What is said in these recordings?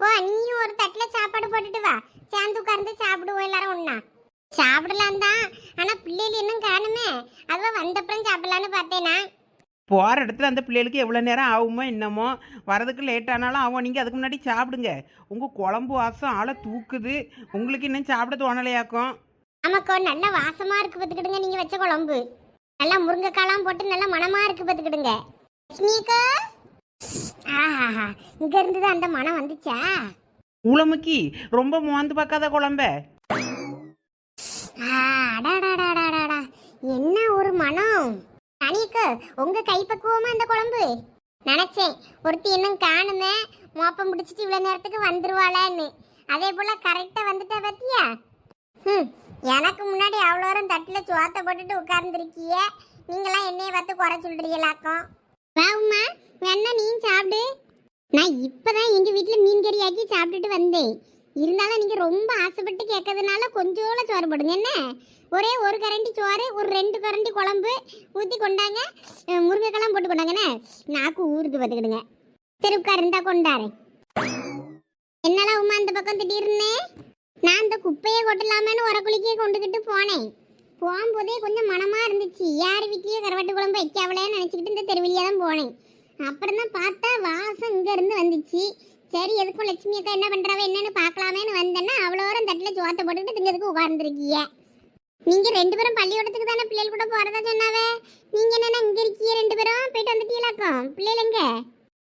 போ நீயும் ஒரு தட்டுல சாப்பாடு போட்டுட்டு வா. சேர்ந்து உட்கார்ந்து சாப்பிடுவோம் எல்லாரும் ஒண்ணா. சாப்பிடலாம் தான். ஆனா பிள்ளைகள் இன்னும் காணுமே. அதுவா வந்தப்புறம் சாப்பிடலான்னு பார்த்தேனா. போகிற இடத்துல அந்த பிள்ளைகளுக்கு எவ்வளோ நேரம் ஆகுமோ என்னமோ வரதுக்கு லேட் ஆனாலும் ஆகும். நீங்கள் அதுக்கு முன்னாடி சாப்பிடுங்க. உங்கள் குழம்பு வாசம் ஆளை தூக்குது. உங்களுக்கு இன்னும் சாப்பிட தோணலையாக்கும். ஆமாக்கோ நல்ல வாசமா இருக்கு பார்த்துக்கிடுங்க நீங்க வச்ச குழம்பு. நல்லா முருங்கைக்காலாம் போட்டு நல்ல மணமா இருக்கு பார்த்துக்கிடுங்க. லட்சுமிக்கா ஆஹா இங்க இருந்து தான் அந்த மனம் வந்துச்சா? உளமுக்கி ரொம்ப மோந்து பார்க்காத குழம்ப. ஆ, அடாடாடாடாடாடா. என்ன ஒரு மனம்? தனிக்கு உங்க கைப்பக்குவமா அந்த குழம்பு? நினைச்சேன் ஒருத்தி இன்னும் காணுமே மோப்பம் பிடிச்சிட்டு இவ்வளவு நேரத்துக்கு வந்துருவாளான்னு. அதே போல கரெக்டா வந்துட்டா பத்தியா? ம் எனக்கு முன்னாடி அவ்வளோ நேரம் தட்டுல சோத்தை போட்டுட்டு உட்கார்ந்துருக்கிய. நீங்களாம் என்னைய பார்த்து குறை சொல்றீங்களாக்கும் வாவுமா வேணா நீ சாப்பிடு. நான் இப்பதான் எங்க வீட்டுல மீன் கறி ஆக்கி சாப்பிட்டுட்டு வந்தேன். இருந்தாலும் நீங்க ரொம்ப ஆசைப்பட்டு கேட்கறதுனால கொஞ்சோல சோறு போடுங்க. என்ன? ஒரே ஒரு கரண்டி சோறு ஒரு ரெண்டு கரண்டி குழம்பு ஊற்றி கொண்டாங்க. முருங்கைக்கெல்லாம் போட்டு கொண்டாங்கண்ணே நாக்கு ஊறுது பார்த்துக்கிடுங்க. சரி உட்கார் இருந்தா கொண்டாரு. என்னலாம் உமா அந்த பக்கம் திடீர்னு? நான் இந்த குப்பையை கொட்டலாமேன்னு உரக்குழிக்கே கொண்டுக்கிட்டு போனேன். போகும்போதே கொஞ்சம் மனமாக இருந்துச்சு. யார் வீட்லேயே கருவாட்டு குழம்பு வைக்காவலேன்னு நினச்சிக்கிட்டு இந்த தெருவிலியாக தான் போனேன். அப்புறம் தான் பார்த்தா வாசம் இங்கேருந்து வந்துச்சு. சரி எதுக்கும் லட்சுமி அக்கா என்ன பண்ணுறாவ என்னன்னு பார்க்கலாமேன்னு வந்தேன்னா அவ்வளோ தூரம் தட்டில் சோத்தை போட்டுக்கிட்டு திங்கிறதுக்கு உட்கார்ந்துருக்கீங்க நீங்கள் ரெண்டு பேரும் பள்ளிக்கூடத்துக்கு தானே பிள்ளைகள் கூட போகிறதா சொன்னாவே? நீங்கள் என்னென்ன இங்கே இருக்கீங்க ரெண்டு பேரும்? போயிட்டு வந்துட்டீங்களாக்கும் பிள்ளைகளுங்க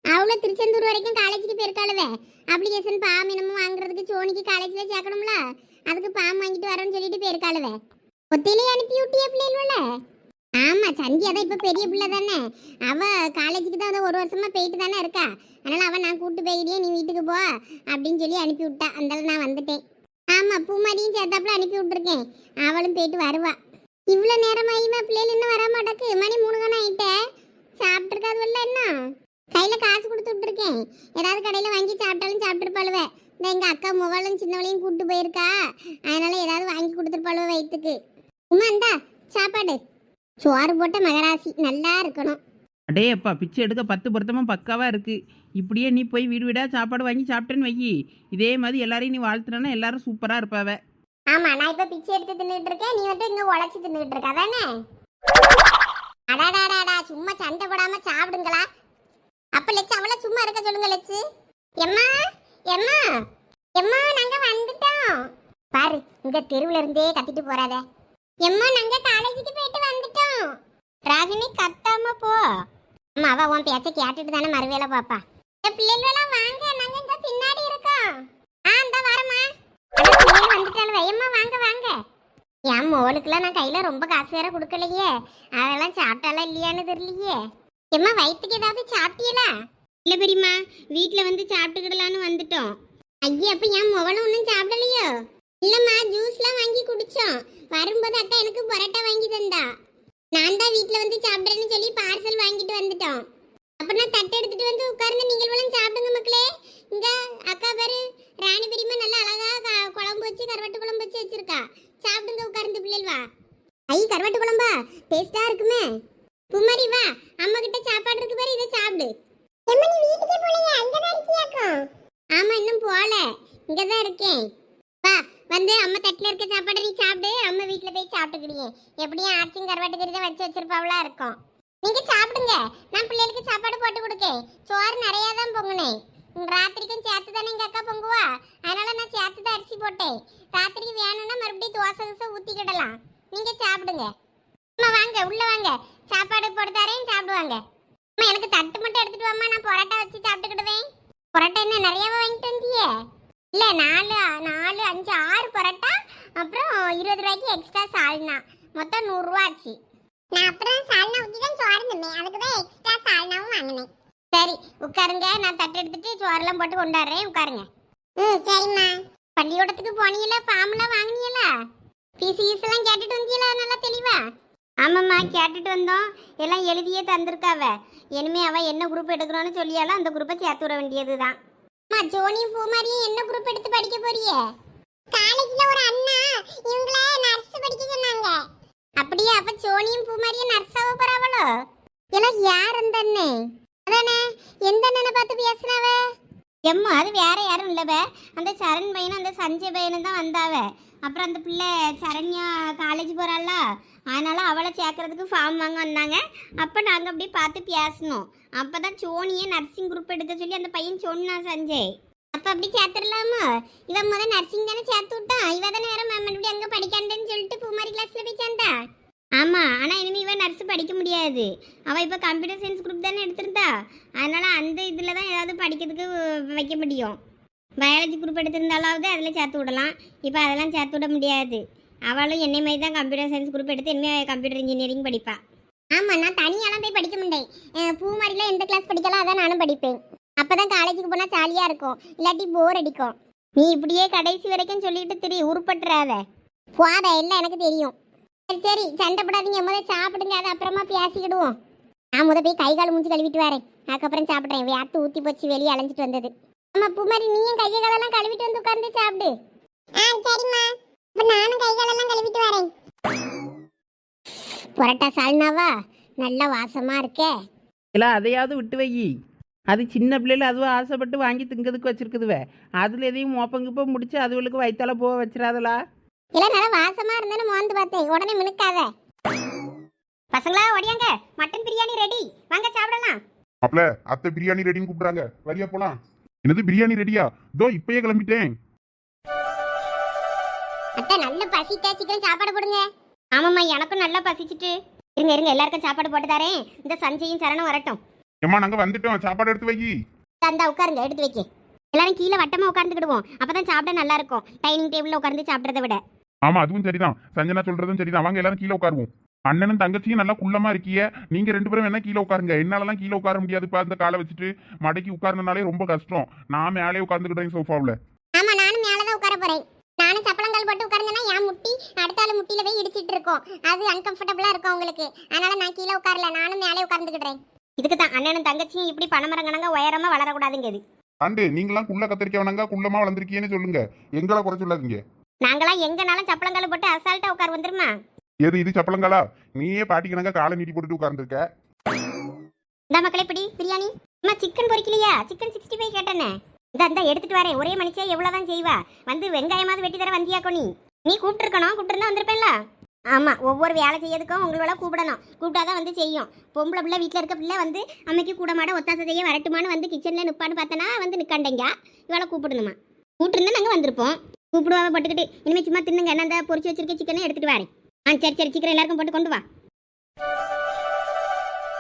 அவ்வளோ திருச்செந்தூர் வரைக்கும் காலேஜுக்கு போயிருக்காளுவே. அப்ளிகேஷன் பாம் என்னமோ வாங்குறதுக்கு சோனிக்கு காலேஜில் சேர்க்கணும்ல? அதுக்கு பாம் வாங்கிட்டு வரேன்னு சொல்லிட்டு போயிருக்காளுவே. ஒத்திலே அனுப்பி விட்டியே பிள்ளைகள ஆமா சந்தியா தான் இப்ப பெரிய பிள்ளை தானே. அவ காலேஜுக்கு தான் ஒரு வருஷமா போயிட்டு தானே இருக்கா. அதனால அவன் நான் கூட்டு போயிடியே நீ வீட்டுக்கு போ அப்படின்னு சொல்லி அனுப்பி விட்டா. அந்தால நான் வந்துட்டேன். ஆமா பூமாரியும் சேர்த்தாப்புல அனுப்பி விட்டுருக்கேன். அவளும் போயிட்டு வருவா. இவ்வளோ நேரம் ஆகியுமா பிள்ளைகள் இன்னும் வர மாட்டேக்கு? மணி மூணு கணம் ஆயிட்டே. சாப்பிட்ருக்காது வரல என்ன? கையில் காசு கொடுத்து விட்டுருக்கேன். ஏதாவது கடையில் வாங்கி சாப்பிட்டாலும் சாப்பிட்டுருப்பாளுவே. இந்த எங்கள் அக்கா முவாலும் சின்னவளையும் கூப்பிட்டு போயிருக்கா. அதனால ஏதாவது வாங்கி கொடுத்துருப்பாளுவ வயிற்றுக்கு உமா இந்தா சாப்பாடு. சோறு போட்ட மகராசி நல்லா இருக்கணும். அடே அப்பா பிச்சை எடுக்க பத்து பொருத்தமாக பக்காவாக இருக்குது இப்படியே நீ போய் வீடு வீடாக சாப்பாடு வாங்கி சாப்பிட்டேன்னு வைக்கி இதே மாதிரி எல்லாரையும் நீ வாழ்த்துனா எல்லாரும் சூப்பராக இருப்பாவ. ஆமா நான் இப்ப பிச்சை எடுத்து தின்னுட்டு இருக்கேன். நீ வந்து இங்க உழைச்சி தின்னுட்டு இருக்க. அதானே? அடாடாடாடா சும்மா சண்டை போடாம சாப்பிடுங்களா? அப்ப லட்சு அவள சும்மா இருக்க சொல்லுங்க லட்சு எம்மா எம்மா எம்மா நாங்க வந்துட்டோம். பாரு இங்க தெருவுல இருந்தே கத்திட்டு போறாத. எம்மா நாங்க காலேஜுக்கு போயிட்டு வந்துட்டோம். ராகினி கத்தாம போ. அம்மா அவ உன் பேச்ச கேட்டுட்டு தானே மறுவேளை பாப்பா. பிள்ளைகளெல்லாம் வாங்க நாங்க இங்க பின்னாடி இருக்கோம். ஆ இந்த வரமா வந்துட்டாலும் வையம்மா வாங்க வாங்க. என் மோளுக்குலாம் நான் கையில ரொம்ப காசு வேற கொடுக்கலையே. அதெல்லாம் சாப்பிட்டாலாம் இல்லையான்னு தெரியலையே. எம்மா வயிற்றுக்கு ஏதாவது சாப்பிட்டீங்களா இல்ல பெரியம்மா வீட்டுல வந்து சாப்பிட்டுக்கிடலான்னு வந்துட்டோம். ஐயா அப்ப என் முவளும் ஒன்றும் சாப்பிடலையோ? இல்லம்மா ஜூஸ்லாம் வாங்கி குடிச்சோம். வரும்போது அக்கா எனக்கு பரோட்டா வாங்கி தந்தா. நான் தான் வீட்ல வந்து சாப்பிட்றேன்னு சொல்லி பார்சல் வாங்கிட்டு வந்துட்டோம். அப்ப நான் தட்டு எடுத்துட்டு வந்து உட்கார்ந்து நீங்கள் வளம் சாப்பிடுங்க மக்களே. இங்க அக்கா பேரு ராணி பெரியம்மா நல்லா அழகா குழம்பு வச்சு கருவாட்டு குழம்பு வச்சு வச்சிருக்கா. சாப்பிடுங்க உட்கார்ந்து பிள்ளைகள் வா. ஐ கருவாட்டு குழம்பா? டேஸ்டா இருக்குமே. குமரி வா அம்மா கிட்ட சாப்பாடு இருக்கு பாரு இதை சாப்பிடு. ஆமா இன்னும் போல. இங்கதான் இருக்கேன். வா வந்து அம்மா தட்டில் இருக்க சாப்பாடு நீ சாப்பிடு அம்மா வீட்டில் போய் சாப்பிட்டுக்கிடியே. எப்படியும் ஆச்சும் கருவாட்டு கறி தான் வச்சு வச்சிருப்பாவளா இருக்கும். நீங்கள் சாப்பிடுங்க. நான் பிள்ளைகளுக்கு சாப்பாடு போட்டு கொடுக்கேன். சோறு நிறையா தான் பொங்குனேன் ராத்திரிக்கும் சேர்த்து தானே எங்கள் அக்கா பொங்குவா? அதனால நான் சேர்த்து தான் அரிசி போட்டேன். ராத்திரிக்கு வேணும்னா மறுபடியும் தோசை தோசை ஊற்றிக்கிடலாம் நீங்கள் சாப்பிடுங்க. அம்மா வாங்க உள்ளே வாங்க. சாப்பாடு போட்டு தரேன் சாப்பிடுவாங்க. அம்மா எனக்கு தட்டு மட்டும் எடுத்துட்டு வாம்மா. நான் பரோட்டா வச்சு சாப்பிட்டுக்கிடுவேன். பரோட்டா என்ன நிறையாவே வாங்கிட்டு வந்தியே? இல்ல நாலு நாலு அஞ்சு ஆறு பரோட்டா அப்புறம் இருபது ரூபாய்க்கு எக்ஸ்ட்ரா சால்னா மொத்தம் நூறுரூவா ஆச்சு. நான் அப்புறம் சால்னா ஊற்றி தான் சோறு தந்தேன் அதுக்கு தான் எக்ஸ்ட்ரா சால்னாவும் வாங்கினேன். சரி உட்காருங்க. நான் தட்டு எடுத்துட்டு சோறெல்லாம் போட்டு கொண்டாடுறேன். உட்காருங்க. ம் சரிம்மா. பள்ளிக்கூடத்துக்கு போனீங்களா? ஃபார்ம்லாம் வாங்கினீங்களா? கீஸ் எல்லாம் கேட்டுட்டு வந்தீங்களா? நல்லா தெளிவா? ஆமாம்மா கேட்டுட்டு வந்தோம். எல்லாம் எழுதியே தந்திருக்காவ. இனிமே அவ என்ன குரூப் எடுக்கணும்னு சொல்லியாலும் அந்த குரூப்பை சேர்த்து விட வேண்டியது தான் அம்மா ஜோனியும் பூமாரியும் என்ன குரூப் எடுத்து படிக்க போறியே? காலேஜ்ல ஒரு அண்ணா இவங்கள நர்ஸ் படிக்க சொன்னாங்க. அப்படியே அப்ப ஜோனியும் பூமாரியும் நர்ஸாவ போறாவளோ? எல்லாம் யார் அந்த அண்ணே? அதானே எந்த அண்ணனை பார்த்து பேசுனாவ? எம்மா அது வேற யாரும் இல்லவ. அந்த சரண் பையனும் அந்த சஞ்சய் பையனும் தான் வந்தாவ. அப்புறம் அந்த பிள்ளை சரண்யா காலேஜ் போகிறாள்ல அதனால் அவளை சேர்க்கறதுக்கு ஃபார்ம் வாங்க வந்தாங்க. அப்போ நாங்கள் அப்படியே பார்த்து பேசணும் அப்போ தான் சோனியை நர்சிங் குரூப் எடுக்க சொல்லி அந்த பையன் சொன்னான் சஞ்சய். அப்போ அப்படி சேர்த்துடலாமா? இவன் முதல் நர்சிங் தானே சேர்த்து விட்டான் இவ தானே வேற மேம் இப்படி அங்கே படிக்காண்டேன்னு சொல்லிட்டு பூமாரி கிளாஸில் போய் சேர்ந்தா? ஆமாம் ஆனால் இனிமேல் இவன் நர்ஸ் படிக்க முடியாது. அவள் இப்போ கம்ப்யூட்டர் சயின்ஸ் குரூப் தானே எடுத்திருந்தா. அதனால் அந்த இதில் தான் ஏதாவது படிக்கிறதுக்கு வைக்க முடியும். பயாலஜி குரூப் எடுத்திருந்தாலாவது அதில் சேர்த்து விடலாம். இப்போ அதெல்லாம் சேர்த்து விட முடியாது. அவளும் என்னை மாதிரி தான் கம்ப்யூட்டர் சயின்ஸ் குரூப் எடுத்து இனிமேல் கம்ப்யூட்டர் இன்ஜினியரிங் படிப்பா. ஆமாம் நான் தனியாலாம் போய் படிக்க மாட்டேன். பூமாரியில் எந்த கிளாஸ் படிக்கலாம் அதான் நானும் படிப்பேன். அப்போ தான் காலேஜுக்கு போனால் ஜாலியாக இருக்கும். இல்லாட்டி போர் அடிக்கும். நீ இப்படியே கடைசி வரைக்கும் சொல்லிட்டு திரி உருப்பட்டுறாத. போத எல்லாம் எனக்கு தெரியும். சரி சரி சண்டை போடாதீங்க. முத சாப்பிடுங்க. அது அப்புறமா பேசிக்கிடுவோம். நான் முத போய் கை கால் மூஞ்சி கழுவிட்டு வரேன். அதுக்கப்புறம் சாப்பிட்றேன். வேர்த்து ஊற்றி போச்சு வெளியே அலைஞ்சிட்டு வந்தது. ஆமா பூமாரி நீயும் கையை காலெல்லாம் கழுவிட்டு வந்து உட்கார்ந்து சாப்பிடு. ஆ சரிம்மா. இப்போ நானும் கை காலெல்லாம் கழுவிட்டு வரேன். புரட்டா சால்னாவா? நல்ல வாசமா இருக்கே. இல்லை அதையாவது விட்டு வை. அது சின்ன பிள்ளைல அதுவும் ஆசைப்பட்டு வாங்கி திங்கிறதுக்கு வச்சிருக்குதுவே. அதில் எதையும் மோப்பங்கிப்போ முடிச்சு அதுகளுக்கு வயிற்றால போக வச்சிடாதலா? இல்ல நல்லா வாசமா இருந்தேன்னு மோந்து பார்த்தேன். உடனே மினுக்காத. பசங்களா ஓடியாங்க. மட்டன் பிரியாணி ரெடி வாங்க சாப்பிடலாம். மாப்ள அத்தை பிரியாணி ரெடின்னு கூப்பிடுறாங்க. வரியா போலாம். என்னது பிரியாணி ரெடியா இதோ இப்பயே கிளம்பிட்டேன். அத்தை நல்ல பசிட்டா சீக்கிரம் சாப்பாடு போடுங்க. ஆமாம்மா எனக்கும் நல்லா பசிச்சுட்டு. இருங்க இருங்க எல்லாருக்கும் சாப்பாடு போட்டு தரேன். இந்த சஞ்சயும் சரணம் வரட்டும். ஏம்மா நாங்க வந்துட்டோம். சாப்பாடு எடுத்து வை அந்த உட்காருங்க எடுத்து வைக்க எல்லாரும் கீழே வட்டமா உட்கார்ந்துக்கிடுவோம். அப்பதான் சாப்பிட நல்லா இருக்கும். டைனிங் டேபிள்ல உட்கார்ந்து சாப்பிட்றத விட. ஆமா அதுவும் சரிதான். சஞ்சனா சொல்றதும் சரிதான். வாங்க எல்லாரும் கீழே உட்காருவோம். அண்ணனும் தங்கச்சியும் நல்லா குள்ளமா இருக்கிய. நீங்க ரெண்டு பேரும் வேணா கீழே உட்காருங்க. என்னாலலாம் கீழே உட்கார முடியாதுப்பா. அந்த காலை வச்சுட்டு மடக்கி உட்காரனாலே ரொம்ப கஷ்டம். நான் மேலே உட்காந்துக்கிட்டேன் சோஃபாவில். ஆமா நானும் மேலதான் உட்கார போறேன். நானும் சப்பளங்கால் போட்டு உட்கார்ந்தேன்னா என் முட்டி அடுத்த ஆளு முட்டியில போய் இடிச்சிட்டு இருக்கோம். அது அன்கம்ஃபர்டபுளா இருக்கும் உங்களுக்கு. அதனால நான் கீழே உட்காரல. நானும் மேலே உட்கார்ந்துக்கிட்டேன் இதுக்கு தான் அண்ணனும் தங்கச்சியும் இப்படி பணமரங்கணங்க உயரமா வளரக்கூடாதுங்கிறது. ஆண்டு நீங்களாம் குள்ள கத்திரிக்க வேணாங்க குள்ளமா வளர்ந்துருக்கீங்கன்னு சொல்லுங்க. எங்களை குறை சொல்லாதீங்க. நாங்களாம் எங்கனாலும் சப்பளங்கால் போட்டு அசால்ட்டா உட்கார வந்துருமா எது இது சப்பளங்களா? நீயே பாட்டிக்கணங்க காலை நீட்டி போட்டுட்டு உட்கார்ந்துருக்க? இந்த மக்களே பிடி பிரியாணி. அம்மா சிக்கன் பொரிக்கலையா சிக்கன் சிக்ஸ்டி ஃபைவ் கேட்டேனே. இந்த இந்த எடுத்துட்டு வரேன். ஒரே மனுஷன் எவ்வளோதான் செய்வா. வந்து வெங்காயமாவது வெட்டி தர வந்தியாக்கோ நீ நீ கூப்பிட்டுருக்கணும். கூப்பிட்டுருந்தா வந்திருப்பேன்ல? ஆமா ஒவ்வொரு வேலை செய்யறதுக்கும் உங்களோட கூப்பிடணும். கூப்பிட்டாதான் வந்து செய்யும். பொம்பளை பிள்ளை வீட்டில் இருக்க பிள்ளை வந்து அம்மைக்கு கூட மாட ஒத்தாசை செய்ய வரட்டுமான்னு வந்து கிச்சனில் நிற்பான்னு பார்த்தனா வந்து நிற்காண்டீங்க இவளை கூப்பிடணுமா? கூப்பிட்டுருந்தா நாங்கள் வந்திருப்போம். கூப்பிடுவாங்க பட்டுக்கிட்டு இனிமேல் சும்மா தின்னுங்க. என்ன அந்த பொரிச்சு வச்சிருக்க சிக்கனை எடுத்துட்டு வரேன். ஆ சரி சரி சீக்கிரம் எல்லாருக்கும் போட்டு கொண்டு வா.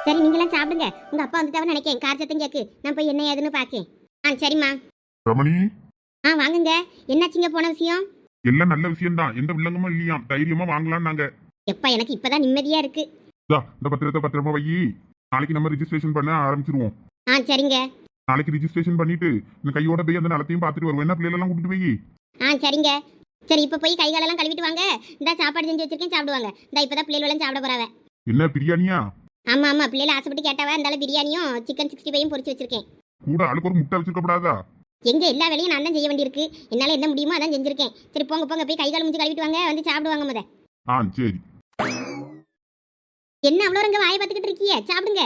சரி நீங்களாம் சாப்பிடுங்க. உங்க அப்பா வந்துட்டாவன்னு நினைக்கேன். கார் சத்தம் கேக்கு. நான் போய் என்ன ஏதுன்னு பார்க்கேன் ஆ சரிம்மா. ரமணி? ஆ வாங்குங்க. என்னாச்சுங்க போன விஷயம்? எல்லாம் நல்ல விஷயம்தான். எந்த வில்லங்கமும் இல்லையா? தைரியமா வாங்கலாம் நாங்க. எப்பா எனக்கு இப்பதான் நிம்மதியா இருக்கு. இதா, இந்த பத்திரத்தை பத்திரமா வை. நாளைக்கு நம்ம ரிஜிஸ்ட்ரேஷன் பண்ண ஆரம்பிச்சிருவோம். ஆ சரிங்க. நாளைக்கு ரிஜிஸ்ட்ரேஷன் பண்ணிட்டு இந்த கையோட போய் அந்த நிலத்தையும் பார்த்துட்டு வருவோம். என்ன பிள்ளைகளெல்லாம் கூட்டிட்டு போய்? ஆ சரிங்க. சரி இப்போ போய் கை காலெல்லாம் கழுவிட்டு வாங்க. இந்த சாப்பாடு செஞ்சு வச்சிருக்கேன் சாப்பிடுவாங்க. இந்த இப்பதான் பிள்ளைகளும் சாப்பிட போறாவ. என்ன பிரியாணியா? ஆமா ஆமா. பிள்ளைல ஆசைப்பட்டு கேட்டாவ. இருந்தால பிரியாணியும் சிக்கன் சிக்ஸ்டி ஃபைவும் பொரிச்சு வச்சிருக்கேன். கூட ஆளுக்கு ஒரு முட்டை வச்சிருக்கப்படாதா? எங்க எல்லா வேலையும் நான் தான் செய்ய வேண்டியிருக்கு. என்னால என்ன முடியுமோ அதான் செஞ்சிருக்கேன். சரி போங்க போங்க. போய் கை கால் முடிஞ்சு கழுவிட்டு வாங்க. வந்து சாப்பிடுவாங்க முத. ஆ சரி. என்ன அவ்வளோ ரங்க வாயை பார்த்துக்கிட்டு இருக்கீங்க சாப்பிடுங்க.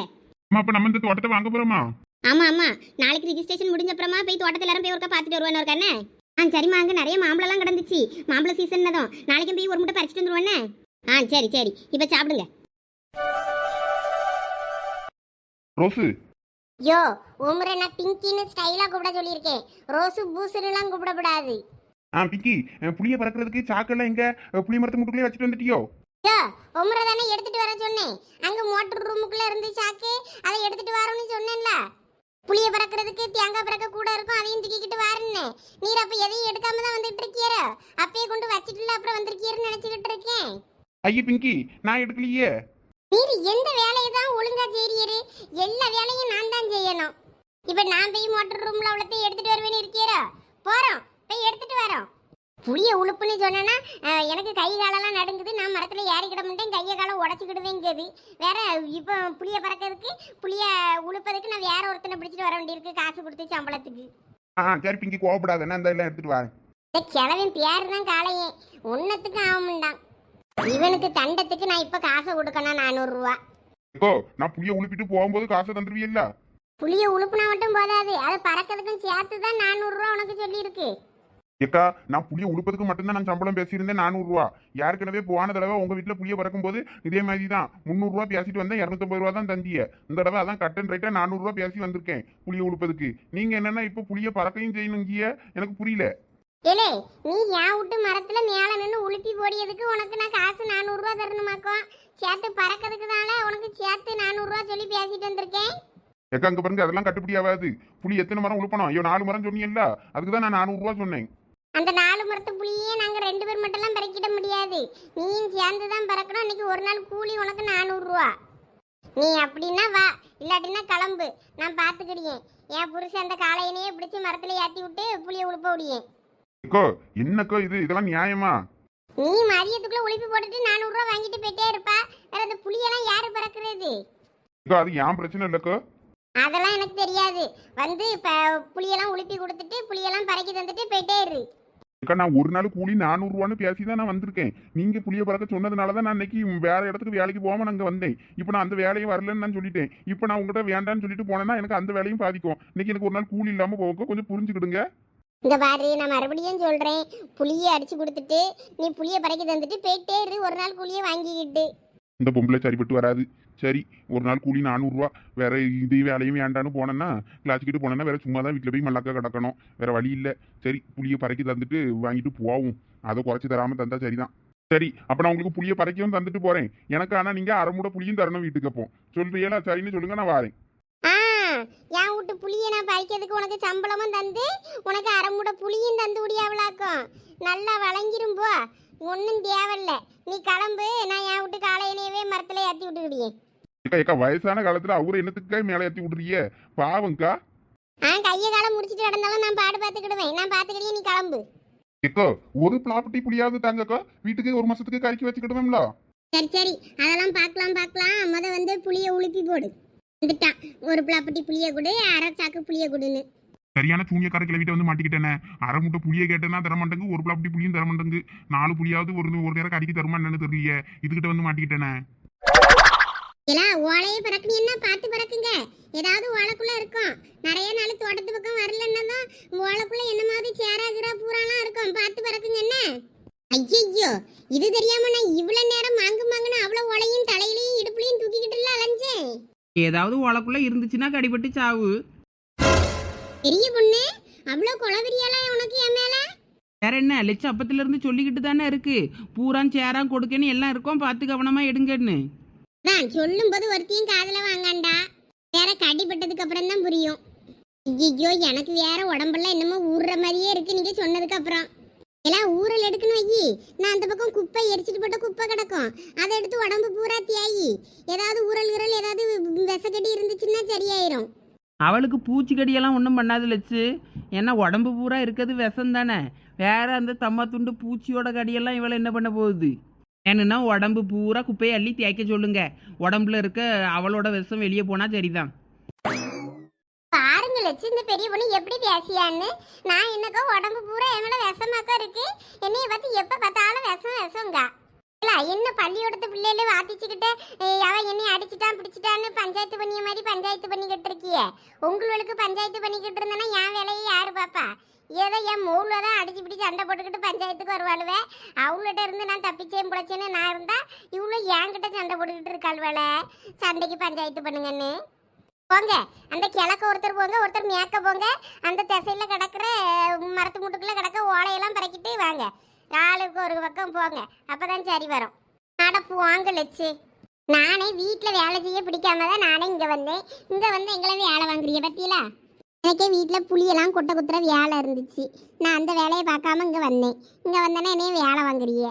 அம்மா அப்ப நம்ம இந்த தோட்டத்தை வாங்க போறோமா? ஆமா ஆமா. நாளைக்கு ரிஜிஸ்ட்ரேஷன் முடிஞ்ச அப்புறமா போய் தோட்டத்துல எல்லாரும் போய் ஒருக்கா பார்த்துட்டு வருவேன் கண்ணே ஆ சரிம்மா அங்கே நிறைய மாம்பழம்லாம் கிடந்துச்சு. மாம்பழ சீசன் தான் நாளைக்கும் போய் ஒரு முட்டை பறிச்சுட்டு வந்துருவேண்ணே ஆ சரி சரி. இப்போ சாப்பிடுங்க. ரோஸு யோ உமரை நான் பிங்கின்னு ஸ்டைலாக கூப்பிட சொல்லியிருக்கேன். ரோஸு பூசுலாம் கூப்பிடக்கூடாது. ஆ பிக்கி அஹ், புளிய பறக்கிறதுக்கு சாக்கெல்லாம் எங்க? அஹ், புளிய மரத்து முட்டுக்குள்ளே வச்சுட்டு வந்துட்டியோ? யோ உமரை தானே எடுத்துட்டு வர சொன்னேன். அங்கே மோட்டர் ரூமுக்குள்ளே இருந்து சாக்கு அதை எடுத்துட்டு வரணும்னு சொன்னேன்ல. புளிய பறக்கிறதுக்கு தேங்காய் பறக்க கூட இருக்கும் அதையும் தூக்கிக்கிட்டு வரேன்னு. நீர் அப்போ எதையும் எடுக்காம தான் வந்துட்டு இருக்கியாரோ அப்பயே கொண்டு வச்சிட்டுல அப்புறம் வந்திருக்கீருன்னு நினச்சிக்கிட்டு இருக்கேன். ஐயே பிங்கி நான் எடுக்கலையே. நீர் எந்த வேலையை தான் ஒழுங்கா செய்யறீரு எல்லா வேலையும் நான் தான் செய்யணும். இப்ப நான் போய் மோட்டர் ரூம்ல அவ்வளோத்தையும் எடுத்துட்டு வருவேன்னு இருக்கீரோ போறோம் போய் எடுத்துட்டு வரோம். புளிய உழுப்புன்னு சொன்னேன்னா எனக்கு கை காலெல்லாம் நடுங்குது. நான் மரத்துல ஏறிக்கிட மாட்டேன். கையை காலம் உடச்சிக்கிடுவேங்கிறது வேற இப்போ புளிய பறக்கிறதுக்கு புளிய உழுப்பதுக்கு நான் வேற ஒருத்தனை பிடிச்சிட்டு வர வேண்டியிருக்கு காசு கொடுத்து சம்பளத்துக்கு. ஆ சரி பிங்கி கோவப்படாத நான் இந்த எல்லாம் எடுத்துட்டு வரேன். கிழவன் பேர் தான் காளையே. ஒன்னத்துக்கு ஆகும்டான் இவனுக்கு தண்டத்துக்கு நான் இப்ப காசை கொடுக்கணும் நானூறு ரூபா இப்போ நான் புளிய உழுப்பிட்டு போகும்போது காசை தந்துருவியல்ல? புளிய உழுப்புனா மட்டும் போதாது. அதை பறக்கிறதுக்கும் சேர்த்து தான் நானூறுரூவா உனக்கு சொல்லியிருக்கு. ஏக்கா நான் புளிய உழுப்பதுக்கு மட்டும்தான் நான் சம்பளம் பேசியிருந்தேன் நானூறுரூவா ஏற்கனவே போன தடவை உங்க வீட்டில் புளிய பறக்கும் போது இதே மாதிரி தான் முந்நூறுரூவா பேசிட்டு வந்தேன் இரநூத்தம்பது ரூபா தான் தந்திய. இந்த தடவை அதான் கட்டன் ரைட்டா நானூறுரூவா பேசி வந்திருக்கேன் புளிய உழுப்பதுக்கு நீங்க என்னன்னா இப்போ புளிய பறக்கையும் செய்யணுங்கிய எனக்கு புரியல. ஏலே நீ என் விட்டு மரத்துல மேல நின்று உளுப்பி போடியதுக்கு உனக்கு நான் காசு நானூறுரூவா தரணுமாக்கும் சேர்த்து பறக்கிறதுக்கு தானே உனக்கு சேர்த்து நானூறுரூவா சொல்லி பேசிட்டு வந்திருக்கேன். ஏக்கா அங்க பாருங்க அதெல்லாம் கட்டுப்படி ஆகாது. புளி எத்தனை மரம் உழுப்பணும்? ஐயோ நாலு மரம் சொன்னீங்கல்ல அதுக்கு தான் நான் நானூறுரூவா சொன்னேன். அந்த நாலு மரத்து புளியே நாங்க ரெண்டு பேர் மட்டும்லாம் பறக்கிட முடியாது. நீயும் சேர்ந்து தான் பறக்கணும் இன்னைக்கு ஒரு நாள் கூலி உனக்கு நானூறுரூவா. நீ அப்படின்னா வா. இல்லாட்டினா கிளம்பு. நான் பார்த்துக்கிடியேன் என் புருஷன் அந்த காளையனையே பிடிச்சி மரத்துல ஏற்றி விட்டு புளிய உழுப்ப விடியேன் ஏக்கோ என்னக்கோ இது? இதெல்லாம் நியாயமா? நீ மதியத்துக்குள்ள உழுப்பி போட்டுட்டு நானூறுரூவா வாங்கிட்டு போயிட்டே இருப்பா. வேற அந்த புளியெல்லாம் யாரு பறக்கிறது ஏக்கோ அது ஏன் பிரச்சனை இல்லைக்கோ. அதெல்லாம் எனக்கு தெரியாது. வந்து இப்போ புளியெல்லாம் உழுப்பி கொடுத்துட்டு புளியெல்லாம் பறக்கி தந்துட்டு போயிட்டே இரு. ஏக்கா நான் ஒரு நாள் கூலி நானூறுரூவான்னு பேசி தான் நான் வந்திருக்கேன். நீங்க புளிய பறக்க சொன்னதுனால தான் நான் இன்னைக்கு வேற இடத்துக்கு வேலைக்கு போகாம நான் அங்க வந்தேன். இப்போ நான் அந்த வேலையும் வரலன்னு நான் சொல்லிட்டேன். இப்போ நான் உங்ககிட்ட வேண்டாம்னு சொல்லிட்டு போனேன்னா எனக்கு அந்த வேலையும் பாதிக்கும். இன்னைக்கு எனக்கு ஒரு நாள் கூலி இல்லாம போக கொஞ்சம் புரிஞ்சுக்கிடுங்க. இந்த பாரு நான் மறுபடியும் சொல்கிறேன் புளியை அடிச்சு கொடுத்துட்டு நீ புளியை பறக்கி தந்துட்டு போயிட்டே இரு ஒரு நாள் புளியை வாங்கிக்கிட்டு. இந்த பொம்பளை சரிப்பட்டு வராது. சரி ஒரு நாள் கூலி நானூறுரூவா வேற இது வேலையும் வேண்டான்னு போனேன்னா கிளாச்சுக்கிட்டு போனேன்னா வேற சும்மா தான் வீட்டில் போய் மல்லாக்க கிடக்கணும். வேற வழி இல்லை. சரி புளியை பறக்கி தந்துட்டு வாங்கிட்டு போவோம். அதை குறைச்சி தராமல் தந்தா சரிதான். சரி அப்போ நான் உங்களுக்கு புளியை பறக்கவும் தந்துட்டு போறேன். எனக்கு ஆனால் நீங்க அரை மூட புளியும் தரணும் வீட்டுக்கு அப்போ. சொல்றீங்களா சரின்னு சொல்லுங்க நான் வாரேன். ஆ என் வீட்டு புளியை நான் பறிக்கிறதுக்கு உனக்கு சம்பளமும் தந்து உனக்கு அரைமுட புளியும் தந்து விடியாவளாக்கும். நல்லா வழங்கிரும் போ. ஒன்றும் தேவையில்ல. நீ கிளம்பு நான் என் வீட்டு காலையினவே மரத்தில் ஏற்றி விட்டுக்கிடியே ஏக்கா ஏக்கா வயசான காலத்துல அவரை என்னத்துக்கா மேலே ஏற்றி விடுறீங்க பாவங்க்கா ஆ கையை காலம் முடிச்சிட்டு கிடந்தாலும் நான் பாடு பார்த்துக்கிடுவேன். நான் பார்த்துக்கிட்டே நீ கிளம்பு. ஏக்கோ ஒரு ப்ளாப்பர்ட்டி புளியாவது தாங்கக்கா. வீட்டுக்கு ஒரு மாசத்துக்கு கறிக்கு வச்சுக்கிடுவேன்ல சரி சரி. அதெல்லாம் பார்க்கலாம் பார்க்கலாம். முத வந்து புளியை உளுப்பி போடு வந்துட்டான். ஒரு பிளாப்பட்டி புளியை கொடு அரை சாக்கு புளியை கொடுன்னு. சரியான சூனியக்கார கிளவிட்ட வந்து மாட்டிக்கிட்டேனே. அரை முட்டை புளியை கேட்டேன்னா தர மாட்டேங்கு ஒரு பிளாப்பட்டி புளியும் தர மாட்டேங்கு நாலு புளியாவது ஒரு ஒரு நேரம் கறிக்கு தருமா என்னன்னு தெரியலையே. இதுகிட்ட வந்து மாட்டிக்கிட்டேனே. ஏலா ஓலையை பறக்கணும் என்ன பார்த்து பறக்குங்க? ஏதாவது ஓலைக்குள்ள இருக்கும். நிறைய நாள் தோட்டத்து பக்கம் வரலன்னா ஓலைக்குள்ள என்ன மாதிரி சேராகிரா பூராலாம் இருக்கும். பார்த்து பறக்குங்க என்ன? ஐயையோ இது தெரியாம நான் இவ்வளவு நேரம் மாங்கு மாங்குன்னு அவ்வளவு ஓலையும் தலையிலையும் இடுப்புலையும் தூக்கிக்கிட்டு அலைஞ்சேன். ஏதாவது உலக்குள்ள இருந்துச்சுன்னா கடிபட்டு சாவு. பெரிய பொண்ணு? அவ்வளவு குளவிரியாலாம் உனக்கு என் மேல? வேற என்ன? லட்சம் அப்பத்துல இருந்து சொல்லிக்கிட்டு தானே இருக்கு. பூரான் சேரான் கொடுக்கன்னு எல்லாம் இருக்கும். பார்த்து கவனமா எடுங்கன்னு. தான் சொல்லும்போது ஒருத்தையும் காதுல வாங்காண்டா. வேற கடிப்பட்டதுக்கு அப்புறம் தான் புரியும். ஐயோ எனக்கு வேற உடம்பெல்லாம் என்னமோ ஊறுற மாதிரியே இருக்கு நீங்க சொன்னதுக்கு அப்புறம். எல்லாம் ஊறல் எடுக்கணும் ஐயி. நான் அந்த பக்கம் குப்பை எரிச்சிட்டு போட்ட குப்பை கிடக்கும். அதை எடுத்து உடம்பு பூரா தியாயி. ஏதாவது ஊறல் ஊறல் ஏதாவது விசக்கடி இருந்துச்சுன்னா சரியாயிரும். அவளுக்கு பூச்சிக்கடியெல்லாம் ஒன்றும் பண்ணாது லட்சு ஏன்னா உடம்பு பூரா இருக்கிறது விஷம் தானே. வேற அந்த தம்மா துண்டு பூச்சியோட கடியெல்லாம் இவளை என்ன பண்ண போகுது? ஏன்னா உடம்பு பூரா குப்பையை அள்ளி தேய்க்க சொல்லுங்க. உடம்புல இருக்க அவளோட விஷம் வெளியே போனா சரிதான். பாருங்க லட்சு இந்த பெரிய பொண்ணு எப்படி பேசியான்னு. நான் என்னக்கோ உடம்பு பூரா என்னோட விஷமாக்கா இருக்கு. என்னைய பார்த்து எப்ப பார்த்தாலும் விஷம் விஷம்கா. இல்ல என்ன பள்ளியோடத்து பிள்ளைகள வாதிச்சுக்கிட்டு அவன் என்னை அடிச்சிட்டான் பிடிச்சிட்டான்னு பஞ்சாயத்து பண்ணிய மாதிரி பஞ்சாயத்து பண்ணிக்கிட்டு இருக்கிய உங்களுக்கு பஞ்சாயத்து பண்ணிக்கிட்டு இருந்தேன்னா என் வேலையை யாரு பாப்பா? ஏதோ என் மூளை தான் அடிச்சு பிடிச்சி சண்டை போட்டுக்கிட்டு பஞ்சாயத்துக்கு வருவாளுவே. அவங்கள்ட்ட இருந்து நான் தப்பிச்சேன் பிழைச்சேன்னு நான் இருந்தா இவ்வளோ என்கிட்ட சண்டை போட்டுக்கிட்டு இருக்காள்வேளே சண்டைக்கு பஞ்சாயத்து பண்ணுங்கன்னு. போங்க அந்த கிழக்க ஒருத்தர் போங்க ஒருத்தர் மேக்க போங்க. அந்த திசையில் கிடக்குற மரத்து மூட்டுக்குள்ளே கிடக்க ஓலையெல்லாம் பறக்கிட்டு வாங்க. காலுக்கு ஒரு பக்கம் போங்க. அப்பதான் சரி வரும். நடப்பு போங்க லட்சு நானே வீட்டில் வேலை செய்ய பிடிக்காம தான் நானே இங்கே வந்தேன். இங்கே வந்து எங்களை வேலை வாங்குறீங்க பத்தியில? எனக்கே வீட்டில் புளியெல்லாம் கொட்டை குத்துற வேலை இருந்துச்சு. நான் அந்த வேலையை பார்க்காம இங்கே வந்தேன். இங்கே வந்தேன்னா என்னையே வேலை வாங்குறீங்க?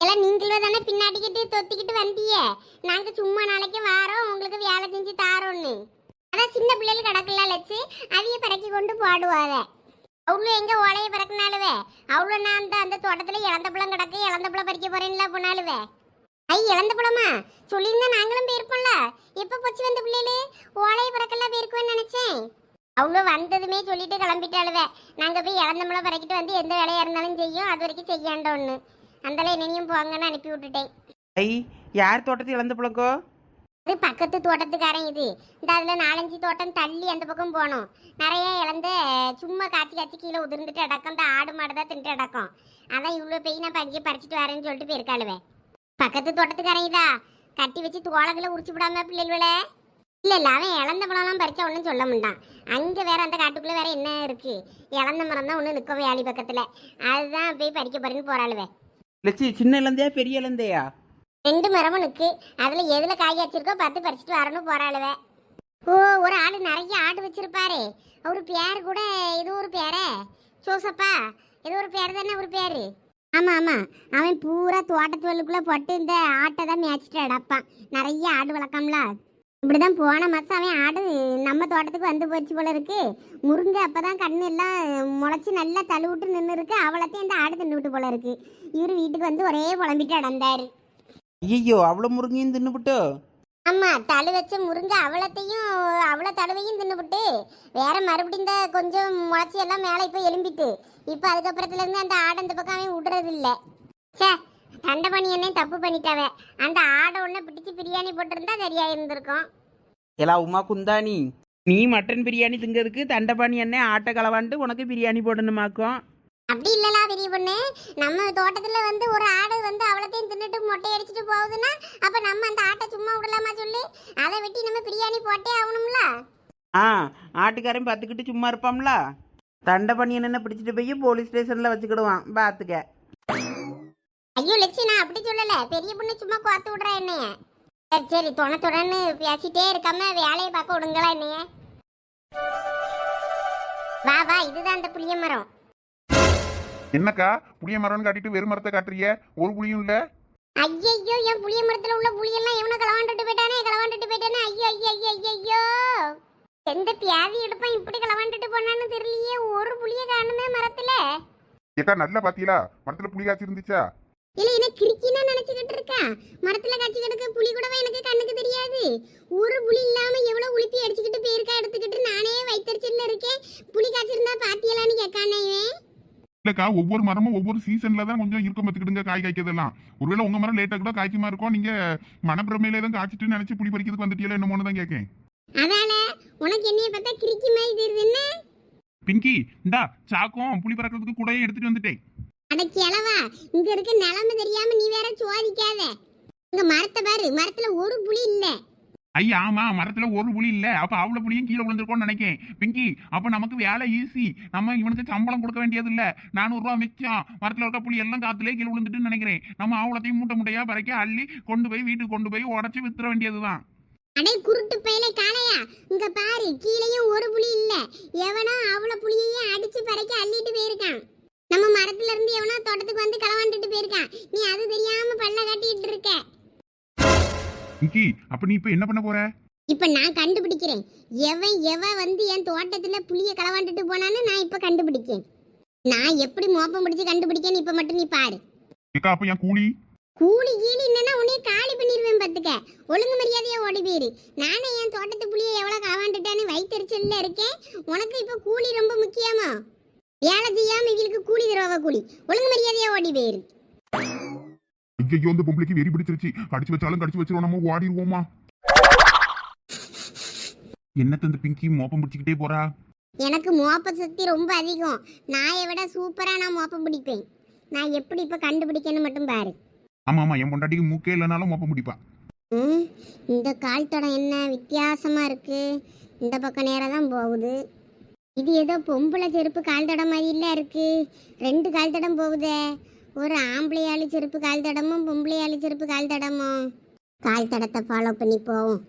எல்லாம் நீங்களே தானே பின்னாடிக்கிட்டு தொத்திக்கிட்டு வந்தீங்க? நாங்கள் சும்மா நாளைக்கு வாரோம் உங்களுக்கு வேலை செஞ்சு தாரோன்னு. அதான் சின்ன பிள்ளைகள் கிடக்கல லட்சு அதைய பறக்கி கொண்டு போடுவாங்க அவளும் எங்க ஓலைய பிறக்கினாலுவே அவளும் நான் அந்த அந்த தோட்டத்துல இழந்த பழம் கிடக்கு இழந்த பழம் பறிக்க போறேன்ல போனாலுவே ஐ இழந்த பழமா சொல்லியிருந்தா நாங்களும் போயிருப்போம்ல. எப்ப போச்சு வந்த பிள்ளைகளு? ஓலைய பறக்கெல்லாம் போயிருக்குவேன்னு நினைச்சேன். அவளும் வந்ததுமே சொல்லிட்டு கிளம்பிட்டாளுவே. நாங்கள் போய் இழந்த பழம் பறக்கிட்டு வந்து எந்த வேலையா இருந்தாலும் செய்யும் அது வரைக்கும் செய்யாண்டோன்னு. அந்தல என்னையும் போங்கன்னு அனுப்பி விட்டுட்டேன். ஐ யார் தோட்டத்தில் இழந்த பழங்கோ இது பக்கத்து தோட்டத்துக்காரன் இது. இந்த அதுல நாலஞ்சு தோட்டம் தள்ளி அந்த பக்கம் போகணும் நிறைய இழந்த சும்மா காய்ச்சி காய்ச்சி கீழே உதிர்ந்துட்டு அடக்கம் இந்த ஆடு மாடு தான் தின்ட்டு அடக்கம் அதான் இவ்வளோ பெய் நான் பங்கே பறிச்சிட்டு வரேன்னு சொல்லிட்டு போயிருக்காளுவே. பக்கத்து தோட்டத்துக்காரன் இதா. கட்டி வச்சு தோளத்தில் உரிச்சு விடாம பிள்ளைகளே இல்ல இல்ல அவன் இழந்த பழம்லாம் பறிச்சா ஒன்றும் சொல்ல மாட்டான். அங்க வேற அந்த காட்டுக்குள்ள வேற என்ன இருக்கு? இழந்த மரம் தான் ஒன்று நிற்கும் வேலி பக்கத்துல. அதுதான் போய் பறிக்க போறேன்னு போறாளுவே. லட்சு சின்ன இழந்தையா பெரிய இழந்தையா ரெண்டு மரமும் நிற்கு அதுல எதுல காய் வச்சிருக்கோ பார்த்து பறிச்சுட்டு வரணும் போறாளுவே ஓ ஒரு ஆடு நிறைய ஆடு வச்சிருப்பாரு. அவரு பேர் கூட இது ஒரு பேரே. சோசப்பா இது ஒரு பேர் தானே ஒரு பேரு? ஆமா ஆமா. அவன் பூரா தோட்டத்துவலுக்குள்ள போட்டு இந்த ஆட்டை தான் மேய்ச்சிட்டு அடப்பான் நிறைய ஆடு வளர்க்கம்ல. இப்படிதான் போன மாதம் அவன் ஆடு நம்ம தோட்டத்துக்கு வந்து போச்சு போல இருக்கு. முருங்கை அப்பதான் கண்ணு எல்லாம் முளைச்சி நல்லா தழுவிட்டு நின்று இருக்கு அவளத்தையும் இந்த ஆடு தின்னுவிட்டு போல இருக்கு. இவர் வீட்டுக்கு வந்து ஒரே புலம்பிட்டு அடந்தாரு ஐயோ அவ்வளோ முருங்கையும் தின்னுபிட்டோ. ஆமா தழு வச்ச முருங்கை அவளத்தையும் அவள தழுவையும் தின்னுபிட்டு. வேற மறுபடியும் இந்த கொஞ்சம் முளைச்சி எல்லாம் மேலே இப்போ எலும்பிட்டு இப்போ அதுக்கப்புறத்துல இருந்து அந்த ஆடை அந்த பக்கம் அவன் விடுறது இல்ல சே தண்டை பண்ணி என்ன தப்பு பண்ணிட்டாவ. அந்த ஆடை ஒன்று பிடிச்சி பிரியாணி போட்டிருந்தா சரியா இருந்திருக்கும். எல்லா உமா குந்தாணி நீ மட்டன் பிரியாணி திங்கிறதுக்கு தண்டபாணி எண்ணெய் ஆட்டை களவாண்டு உனக்கு பிரியாணி போடணுமாக்கும். அப்படி இல்லலா பெரிய பொண்ணு. நம்ம தோட்டத்துல வந்து ஒரு ஆடு வந்து அவளத்தையும் தின்னுட்டு மொட்டை அடிச்சிட்டு போகுதுன்னா அப்ப நம்ம அந்த ஆட்டை சும்மா விடலாமா சொல்லி? அதை வெட்டி நம்ம பிரியாணி போட்டே ஆகணும்ல? ஆ ஆட்டுக்காரன் பார்த்துக்கிட்டு சும்மா இருப்பான்ல தண்டபாணி என்ன பிடிச்சிட்டு போய் போலீஸ் ஸ்டேஷனில் வச்சுக்கிடுவான். பார்த்துக்க. ஐயோ லட்சி நான் அப்படி சொல்லல. பெரிய பொண்ணு சும்மா கோத்து விடுறா என்னைய. சரி சரி துணத்துடன்னு பேசிட்டே இருக்காம வேலையை பார்க்க விடுங்களா என்னைய. வா வா இதுதான் அந்த புளிய மரம். என்னக்கா? புளிய மரம்னு காட்டிட்டு வெறும் மரத்தை காட்டுறிய? ஒரு புளியும் இல்ல? ஐயையோ என் புளிய மரத்துல உள்ள புளியெல்லாம் எவனோ களவாண்டுட்டு போயிட்டானே களவாண்டுட்டு போயிட்டானே. ஐயோ ஐயோ ஐயோ ஐயோ எந்த பியாதி எடுப்பான் இப்படி களவாண்டுட்டு போனான்னு தெரியலையே. ஒரு புளிய காணுமே மரத்துல. ஏக்கா நல்லா பாத்தீங்களா? மரத்துல புளி காய்ச்சி இருந்துச்சா இல்ல என்ன கிறுக்கினா நினைச்சுக்கிட்டு இருக்கா? மரத்துல காய்ச்சி கிடக்க புலி கூடவா எனக்கு கண்ணுக்கு தெரியாது? ஒரு புலி இல்லாம எவ்வளவு உளுப்பி அடிச்சுக்கிட்டு போயிருக்கா எடுத்துக்கிட்டு நானே வைத்தறிச்சல்ல இருக்கேன். புலி காய்ச்சிருந்தா பாத்தியலான்னு கேட்கானே இல்லக்கா ஒவ்வொரு மரமும் ஒவ்வொரு சீசன்ல தான் கொஞ்சம் இருக்க பத்துக்கிடுங்க காய் காய்க்கிறதெல்லாம். ஒருவேளை உங்க மரம் லேட்டா கூட காய்க்குமா இருக்கும்? நீங்க மனப்பிரமையில தான் காய்ச்சிட்டு நினைச்சு புளி பறிக்கிறதுக்கு வந்துட்டீங்களா என்னமோன்னு தான் கேட்கேன் உனக்கு என்னைய பார்த்தா கிறுக்கி மாதிரி தெரியுது பிங்கி இந்தா சாக்கும் புளி பறக்கிறதுக்கு கூடயே எடுத்துட்டு வந்துட்டேன். அட கிழவா இங்க இருக்க நிலைமை தெரியாம நீ வேற சோதிக்காத இங்க மரத்தை பாரு மரத்துல ஒரு புலி இல்ல. ஐயா ஆமா மரத்துல ஒரு புளி இல்ல. அப்ப அவ்வளவு புளியும் கீழே விழுந்திருக்கோம்னு நினைக்கேன். பிங்கி அப்ப நமக்கு வேலை ஈஸி நம்ம இவனுக்கு சம்பளம் கொடுக்க வேண்டியது இல்ல. நானூறு ரூபா மிச்சம். மரத்துல இருக்க புளி எல்லாம் காத்துலயே கீழே விழுந்துட்டுன்னு நினைக்கிறேன். நம்ம அவ்வளோத்தையும் மூட்டை முட்டையா பறக்க அள்ளி கொண்டு போய் வீட்டுக்கு கொண்டு போய் உடச்சி வித்துற வேண்டியதுதான். அடே குருட்டு பையல காளையா. இங்க பாரு கீழேயும் ஒரு புலி இல்ல. எவனோ அவ்வளவு புளியையும் அடிச்சு பறக்க அள்ளிட்டு போயிருக்கான். நம்ம மரத்துல இருந்து எவனோ தோட்டத்துக்கு வந்து களவாண்டுட்டு போயிருக்கான். நீ அது தெரியாம பல்ல கட்டிட்டு இருக்க. பிங்கி அப்ப நீ இப்ப என்ன பண்ண போற? இப்ப நான் கண்டுபிடிக்கிறேன். எவன் எவன் வந்து என் தோட்டத்துல புளிய களவாண்டுட்டு போனான்னு நான் இப்ப கண்டுபிடிக்கேன் நான் எப்படி மோப்பம் பிடிச்சு கண்டுபிடிக்கேன்னு இப்ப மட்டும் நீ பாரு. ஏக்கா அப்ப என் கூலி? கூலி கீழி என்னன்னா உன்னைய காலி பண்ணிடுவேன் பாத்துக்க. ஒழுங்கு மரியாதையா ஓடி போயிரு. நானே என் தோட்டத்து புளிய எவ்வளவு களவாண்டுட்டேன்னு வைத்தறிச்சல்ல இருக்கேன். உனக்கு இப்ப கூலி ரொம்ப முக்கியமா? வேலை செய்யாம இவங்களுக்கு கூலி தருவாவ கூலி? ஒழுங்கு மரியாதையா ஓடி போயிரு. ஐயோ இந்த பொம்பளைக்கு வெறி பிடிச்சிருச்சு. கடிச்சு வச்சாலும் கடிச்சு வச்சிருவோம் நம்ம ஓடிடுவோமா? என்னத்த இந்த பிங்கி மோப்பம் பிடிச்சிக்கிட்டே போறா? எனக்கு மோப்ப சக்தி ரொம்ப அதிகம். நாயை விட சூப்பரா நான் மோப்பம் பிடிப்பேன். நான் எப்படி இப்ப கண்டுபிடிக்கன்னு மட்டும் பாரு. ஆமா ஆமா என் பொண்டாட்டிக்கு மூக்கே இல்லைனாலும் மோப்பம் பிடிப்பா. இந்த கால் தடம் என்ன வித்தியாசமா இருக்கு. இந்த பக்கம் நேரம் தான் போகுது. இது ஏதோ பொம்பளை செருப்பு கால் தடம் மாதிரி இல்ல இருக்கு. ரெண்டு கால் தடம் போகுதே. ஒரு ஆம்பளை ஆளு செருப்பு கால் தடமும் பொம்பளை ஆளு செருப்பு கால் தடமும் கால் தடத்தை ஃபாலோ பண்ணி போவோம்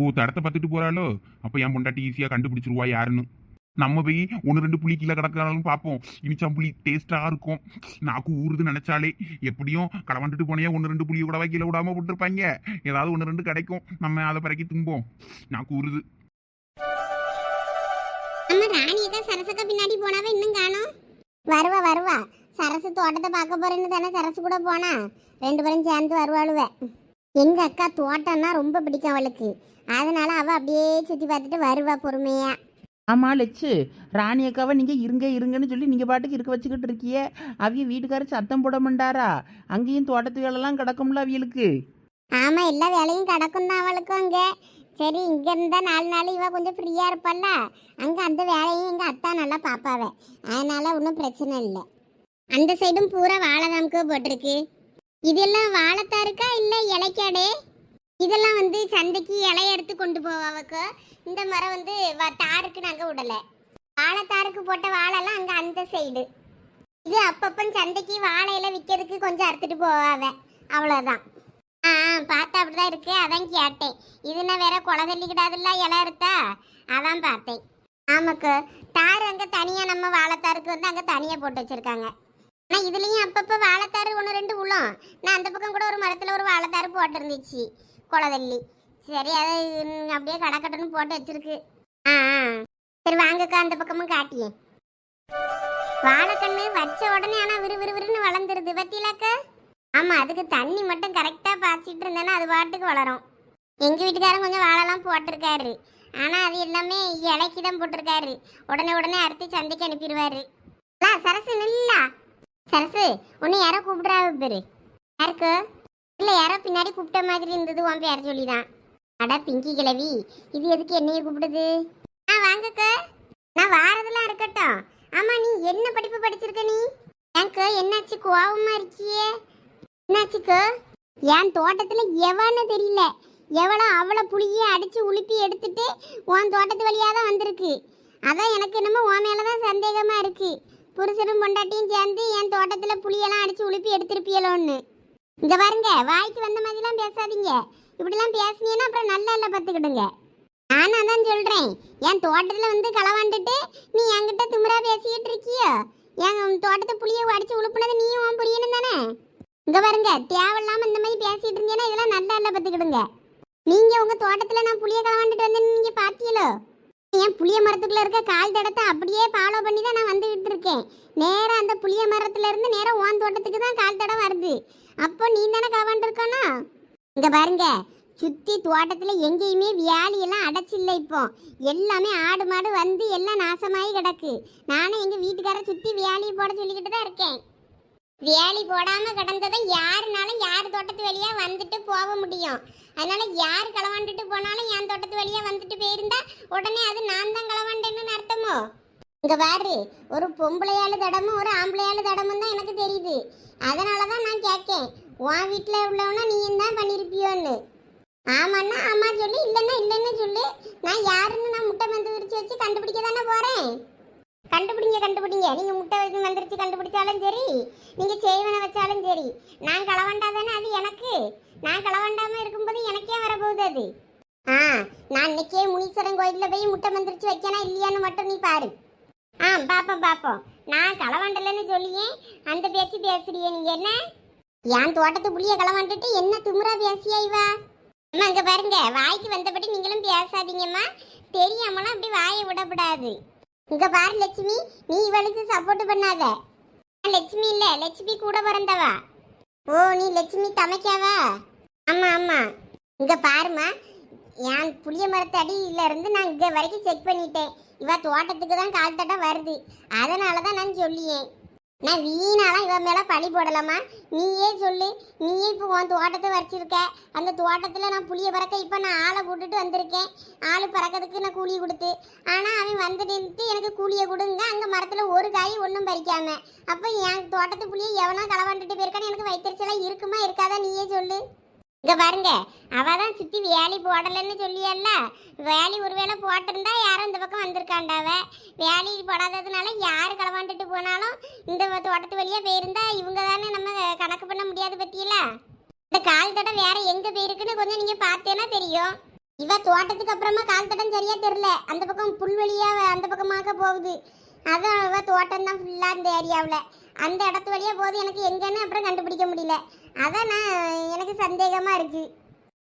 ஓ தடத்தை பார்த்துட்டு போறாளோ? அப்ப என் பொண்டாட்டி ஈஸியா கண்டுபிடிச்சிருவா யாருன்னு. நம்ம போய் ஒன்று ரெண்டு புளி கீழே கிடக்கிறாலும் பார்ப்போம். இனிச்சாம் புளி டேஸ்டா இருக்கும். நாக்கு ஊறுது நினைச்சாலே எப்படியும் களவாண்டுட்டு போனே ஒன்று ரெண்டு புளியை கூடவா கீழே விடாம போட்டிருப்பாங்க? ஏதாவது ஒன்று ரெண்டு கிடைக்கும். நம்ம அதை பிறக்கி தும்போம். நாக்கு ஊறுது. நம்ம ராணியை தான் சரசக்கா பின்னாடி போனாவே இன்னும் காணோம். வருவா வருவா. சரசு தோட்டத்தை பார்க்க போறேன்னு தானே சரசு கூட போனா? ரெண்டு பேரும் சேர்ந்து வருவாளுவ. எங்க அக்கா தோட்டம்னா ரொம்ப பிடிக்கும் அவளுக்கு. அதனால அவ அப்படியே சுத்தி பார்த்துட்டு வருவா பொறுமையா. ஆமா லட்சு ராணி அக்காவை நீங்கள் இருங்க இருங்கன்னு சொல்லி நீங்கள் பாட்டுக்கு இருக்க வச்சுக்கிட்டு இருக்கியே. அவிய வீட்டுக்காரர் சத்தம் போட மாட்டாரா? அங்கேயும் தோட்டத்து வேலைலாம் கிடக்கும்ல அவியலுக்கு. ஆமா எல்லா வேலையும் கிடக்கும் தான் அவளுக்கும் அங்க. சரி இங்க இருந்தா நாலு நாள் இவ கொஞ்சம் ஃப்ரீயா இருப்பாள்ல அங்க அந்த வேலையும் எங்க அத்தா நல்லா பாப்பாவ. அதனால ஒன்றும் பிரச்சனை இல்லை. அந்த சைடும் பூரா வாழைதாமுக்கு போட்டிருக்கு. இதெல்லாம் வாழைத்தா இருக்கா இல்லை இலைக்காடே? இதெல்லாம் வந்து சந்தைக்கு இலைய எடுத்து கொண்டு போவாவுக்கு? இந்த மரம் வந்து வ- தாருக்கு நாங்கள் விடலை. வாழைத்தாருக்கு போட்ட வாழைலாம் அங்கே அந்த சைடு. இது அப்பப்போ சந்தைக்கு வாழையில விற்கிறதுக்கு கொஞ்சம் அறுத்துட்டு போவாவ. அவ்வளோதான் ஆ ஆ, பார்த்தா அப்படிதான் இருக்கு. அதான் கேட்டேன். இதுனா வேற கொலை தள்ளிக்கிடாதுல்ல இலை அறுத்தா? அதான் பார்த்தேன். ஆமாக்கு. தார் அங்கே தனியாக நம்ம வாழைத்தாருக்கு வந்து அங்கே தனியாக போட்டு வச்சுருக்காங்க. ஆனால் இதுலேயும் அப்பப்போ வாழைத்தாறு ஒன்று ரெண்டு உளும். நான் அந்த பக்கம் கூட ஒரு மரத்தில் ஒரு வாழைத்தாரு போட்டிருந்துச்சு குளதள்ளி சரி அதை அப்படியே கடக்கட்டுன்னு போட்டு வச்சிருக்கு. ஆ ஆ. சரி வாங்கக்கா அந்த பக்கமும் காட்டியே. வாழைக்கண்ணு வச்ச உடனே ஆனால் விறு விறுவிறுன்னு வளர்ந்துருது. பத்தியிலாக்கா? ஆமாம் அதுக்கு தண்ணி மட்டும் கரெக்டாக பாய்ச்சிட்டு இருந்தேன்னா அது பாட்டுக்கு வளரும். எங்கள் வீட்டுக்காரன் கொஞ்சம் வாழைலாம் போட்டிருக்காரு. ஆனால் அது எல்லாமே இலைக்கு தான் போட்டிருக்காரு. உடனே உடனே அறுத்து சந்தைக்கு அனுப்பிடுவாரு. சரசு நில்லா. இரு உன்னை யாரோ கூப்பிடுறாவ பேரு. யாருக்கு? இல்லை யாரோ பின்னாடி கூப்பிட்ட மாதிரி இருந்தது உன் பேர் சொல்லி தான் அட பிங்கி கிழவி. இது எதுக்கு என்னைய கூப்பிடுது? ஆ வாங்கக்க. நான் வாரதெல்லாம் இருக்கட்டும். ஆமா நீ என்ன படிப்பு படிச்சிருக்க நீ? எனக்கு என்னாச்சு? கோவமா இருக்கியே. என்னாச்சுக்கு? என் தோட்டத்துல எவன்னு தெரியல. எவ்வளோ அவ்வளோ புளியை அடிச்சு உலுப்பி எடுத்துட்டு உன் தோட்டத்து வழியாக தான் வந்திருக்கு. அதான் எனக்கு என்னமோ உன் மேலே தான் சந்தேகமாக இருக்கு. புருஷனும் பொண்டாட்டியும் சேர்ந்து என் தோட்டத்தில் புளியெல்லாம் அடித்து உளுப்பி எடுத்திருப்பியலோன்னு. இங்க பாருங்க வாய்க்கு வந்த மாதிரிலாம் பேசாதீங்க. இப்படிலாம் பேசுனீங்கன்னா அப்புறம் நல்லா இல்லை பார்த்துக்கிடுங்க. நானும் அதான் சொல்கிறேன் என் தோட்டத்தில் வந்து களவாண்டுட்டு நீ என்கிட்ட திமிரா பேசிக்கிட்டு இருக்கியோ? என் தோட்டத்தை புளியை அடித்து உழுப்புனது நீயும் உன் புரியணும் தானே? இங்கே பாருங்க தேவையில்லாமல் இந்த மாதிரி பேசிகிட்டு இருந்தீங்கன்னா இதெல்லாம் நல்லா இல்லை பார்த்துக்கிடுங்க. நீங்கள் உங்கள் தோட்டத்தில் நான் புளியை களவாண்டுட்டு வந்தேன்னு நீங்கள் பார்த்தீங்களோ என் புளிய மரத்துக்குள்ள இருக்க கால் தடத்தை அப்படியே ஃபாலோ பண்ணி தான் நான் வந்துகிட்டு இருக்கேன் நேராக அந்த புளிய மரத்துல இருந்து நேரம் ஓன் தோட்டத்துக்கு தான் கால் தடம் வருது. அப்போ நீ தானே களவாண்டு இருக்கணும்? இங்க பாருங்க சுத்தி தோட்டத்துல எங்கேயுமே வியாலி எல்லாம் அடைச்சில்ல இப்போ. எல்லாமே ஆடு மாடு வந்து எல்லாம் நாசமாயி கிடக்கு. நானும் எங்க வீட்டுக்கார சுத்தி வியாழி போட சொல்லிக்கிட்டு தான் இருக்கேன். வேலி போடாம கிடந்ததும் யாருனாலும் யார் தோட்டத்து வழியா வந்துட்டு போக முடியும். அதனால யார் களவாண்டுட்டு போனாலும் என் தோட்டத்து வழியா வந்துட்டு போயிருந்தா உடனே அது நான் தான் களவாண்டேன்னு அர்த்தமோ? இங்க பாரு ஒரு பொம்பளையாளு தடமும் ஒரு ஆம்பளையாளு தடமும் தான் எனக்கு தெரியுது. அதனால தான் நான் கேட்கேன் உன் வீட்டில் உள்ளவனா நீயும் தான் பண்ணியிருப்பியோன்னு ஆமாண்ணா ஆமா சொல்லு இல்லைன்னா இல்லைன்னு சொல்லு. நான் யாருன்னு நான் முட்டை மந்து விரிச்சு வச்சு கண்டுபிடிக்க தானே போறேன்? கண்டுபிடிங்க கண்டுபிடிங்க. நீங்க முட்டை வச்சு மந்திரிச்சு கண்டுபிடிச்சாலும் சரி நீங்க செய்வனை வச்சாலும் சரி. நான் களவண்டா தானே அது எனக்கு? நான் களவண்டாமல் இருக்கும் போகுது. அது ஆ நான் இன்னைக்கே முனீஸ்வரன் கோயிலில் போய் முட்டை மந்திரிச்சு வைக்கணும் இல்லையான்னு மட்டும் நீ பாரு. ஆ பாப்போம் பாப்போம். நான் களவாண்டலன்னு சொல்லியே அந்த பேச்சு பேசுறியே நீங்க என்ன? என் தோட்டத்து புளிய களவாண்டுட்டு என்ன திமுறா பேசியா இவா? அம்மா அங்கே பாருங்க வாய்க்கு வந்தபடி நீங்களும் பேசாதீங்கம்மா. தெரியாமலாம் அப்படி வாயை விடக்கூடாது. இங்கே பாரு லட்சுமி நீ இவளுக்கு சப்போர்ட் பண்ணாத. லட்சுமி இல்லை லட்சுமி கூட பிறந்தவா. ஓ நீ லட்சுமி தமைக்காவா? ஆமாம் ஆமாம் இங்க பாருமா என் புளிய மரத்து அடியில இருந்து நான் இங்க வரைக்கும் செக் பண்ணிட்டேன். இவ தோட்டத்துக்கு தான் கால் தட்ட வருது. அதனால தான் நான் சொல்லியேன். நான் வீணாலாம் இவன் மேலே பழி போடலாமா நீயே சொல்லு. நீயே இப்போ உன் தோட்டத்தை வரைச்சிருக்க. அந்த தோட்டத்தில் நான் புளிய பறக்க இப்போ நான் ஆளை போட்டுட்டு வந்திருக்கேன். ஆள் பறக்கிறதுக்கு நான் கூலி கொடுத்து. ஆனால் அவன் வந்து நின்றுட்டு எனக்கு கூலியை கொடுங்க. அங்கே மரத்தில் ஒரு காய் ஒன்றும் பறிக்காம. அப்போ என் தோட்டத்து புளியை எவனா களவாண்டுட்டு போயிருக்கான்னு எனக்கு வைத்தறிச்சலாம் இருக்குமா இருக்காதா நீயே சொல்லு. இங்க பாருங்க அவ தான் சுற்றி வேலி போடலைன்னு சொல்லியல்ல. வேலி ஒருவேளை போட்டிருந்தா யாரும் இந்த பக்கம் வந்திருக்காண்டாவ. வேலி போடாததுனால யார் களவாண்டுட்டு போனாலும் இந்த தோட்டத்து வழியாக போயிருந்தா இவங்க தானே நம்ம கணக்கு பண்ண முடியாது பத்தியில? இந்த கால் தடம் வேற எங்க போயிருக்குன்னு கொஞ்சம் நீங்க பார்த்தேன்னா தெரியும். இவ தோட்டத்துக்கு அப்புறமா கால் தடம் சரியா தெரியல. அந்த பக்கம் புல்வெளியா அந்த பக்கமாக போகுது. அதான் இவ தோட்டம் தான் ஃபுல்லா இந்த ஏரியாவில் அந்த இடத்து வழியா போகுது. எனக்கு எங்கன்னு அப்புறம் கண்டுபிடிக்க முடியல. அதான் நான் எனக்கு சந்தேகமாக இருக்குது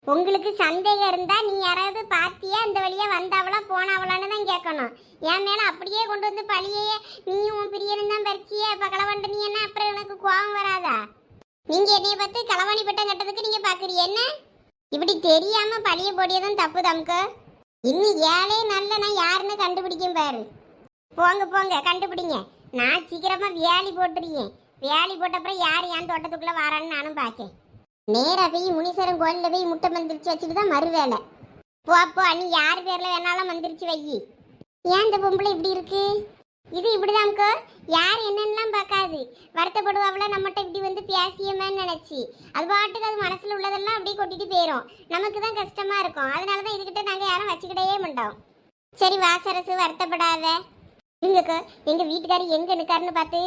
உங்களுக்கு சந்தேகம் இருந்தால் நீ யாராவது பார்த்தியா இந்த வழியாக வந்தாவளா போனாவளான்னு தான் கேட்கணும். என் மேலே அப்படியே கொண்டு வந்து பழியே நீயும் உன் பிரியனும் தான் பறிச்சியே பகலவண்டு நீ என்ன? அப்புறம் எனக்கு கோபம் வராதா? நீங்கள் என்னைய பார்த்து களவாணி பட்டம் கட்டதுக்கு நீங்கள் பார்க்குறீ என்ன? இப்படி தெரியாமல் பழிய போடியதும் தப்பு தம்க்கு இன்னும் ஏழே நல்ல நான் யாருன்னு கண்டுபிடிக்கும் பாரு. போங்க போங்க கண்டுபிடிங்க. நான் சீக்கிரமாக வேலி போட்டுருக்கேன். வேலி போட்டப்புறம் யார் என் தோட்டத்துக்குள்ள வரான்னு நானும் பார்க்கேன். நேராக போய் முனீஸ்வரன் கோயிலில் போய் முட்டை மந்திரிச்சு வச்சுட்டு தான் மறுவேலை போ அப்போ நீ யார் பேரில் வேணாலும் மந்திரிச்சு வை. ஏன் இந்த பொம்பளை இப்படி இருக்கு? இது இப்படிதான்க்கோ யார் என்னன்னெலாம் பார்க்காது. வருத்தப்படுவாவில் நம்மகிட்ட இப்படி வந்து பேசியமேன்னு நினச்சி. அது பாட்டுக்கு அது மனசில் உள்ளதெல்லாம் அப்படியே கொட்டிட்டு போயிடும் நமக்கு தான் கஷ்டமாக இருக்கும். அதனால தான் இதுக்கிட்ட நாங்கள் யாரும் வச்சுக்கிட்டே மாட்டோம். சரி வாசரசு வருத்தப்படாத. இருங்கக்கோ எங்கள் வீட்டுக்காரர் எங்கே நிற்காருன்னு பார்த்து